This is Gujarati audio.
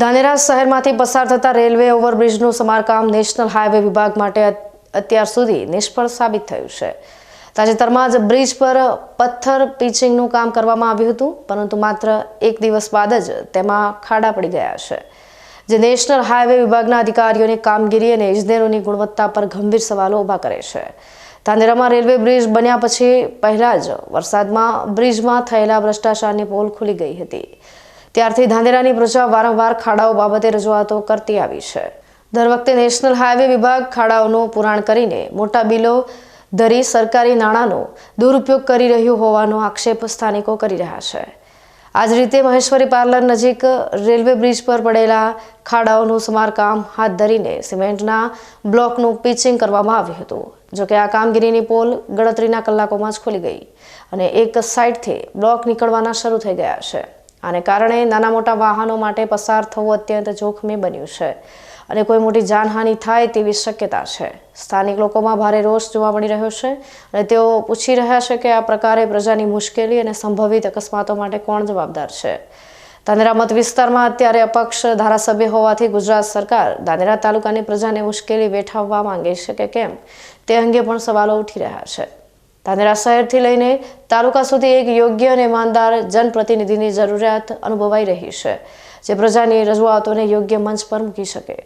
ધાનેરા શહેરમાંથી પસાર થતા રેલવે ઓવરબ્રિજનું સમારકામ નેશનલ હાઈવે વિભાગ માટે અત્યાર સુધી નિષ્ફળ સાબિત થયું છે. તાજેતરમાં જ બ્રિજ પર પથ્થર પીચિંગનું કામ કરવામાં આવ્યું હતું, પરંતુ માત્ર એક દિવસ બાદ જ તેમાં ખાડા પડી ગયા છે. જે નેશનલ હાઈવે વિભાગના અધિકારીઓની કામગીરી અને ઇજનેરોની ગુણવત્તા પર ગંભીર સવાલો ઊભા કરે છે. ધાનેરામાં રેલવે બ્રિજ બન્યા પછી પહેલાં જ વરસાદમાં બ્રિજમાં થયેલા ભ્રષ્ટાચારની પોલ ખુલી ગઈ હતી. ત્યારથી ધાંધેરાની પ્રજા વારંવાર ખાડાઓ બાબતે રજૂઆતો કરતી આવી છે. દર વખતે નેશનલ હાઈવે વિભાગ ખાડાઓનું પુરાણ કરીને મોટા બિલો ધરી સરકારી નાણાંનો દુરુપયોગ કરી રહ્યું હોવાનો આક્ષેપ સ્થાનિકો કરી રહ્યા છે. આ જ રીતે મહેશ્વરી પાર્લર નજીક રેલવે બ્રિજ પર પડેલા ખાડાઓનું સમારકામ હાથ ધરીને સિમેન્ટના બ્લોકનું પિચિંગ કરવામાં આવ્યું હતું જોકે આ કામગીરીની પોલ ગણતરીના કલાકોમાં જ ખુલી ગઈ અને એક સાઈડથી બ્લોક નીકળવાના શરૂ થઈ ગયા છે. આને કારણે નાના મોટા વાહનો માટે પસાર થવું અત્યંત જોખમી બન્યું છે. અને કોઈ મોટી જાનહાનિ થાય તેવી શક્યતા છે. સ્થાનિક લોકોમાં ભારે રોષ જોવા મળી રહ્યો છે અને તેઓ પૂછી રહ્યા છે કે આ પ્રકારે પ્રજાની મુશ્કેલી અને સંભવિત અકસ્માતો માટે કોણ જવાબદાર છે. ધાનેરા મત વિસ્તારમાં અત્યારે અપક્ષ ધારાસભ્ય હોવાથી ગુજરાત સરકાર ધાનેરા તાલુકાની પ્રજાને મુશ્કેલી વેઠાવવા માંગે છે કે કેમ તે અંગે પણ સવાલો ઉઠી રહ્યા છે. ધાનેરા શહેરથી લઈને તાલુકા સુધી એક યોગ્ય અને ઈમાનદાર જનપ્રતિનિધિની જરૂરિયાત અનુભવાઈ રહી છે, જે પ્રજાની રજૂઆતોને યોગ્ય મંચ પર મૂકી શકે.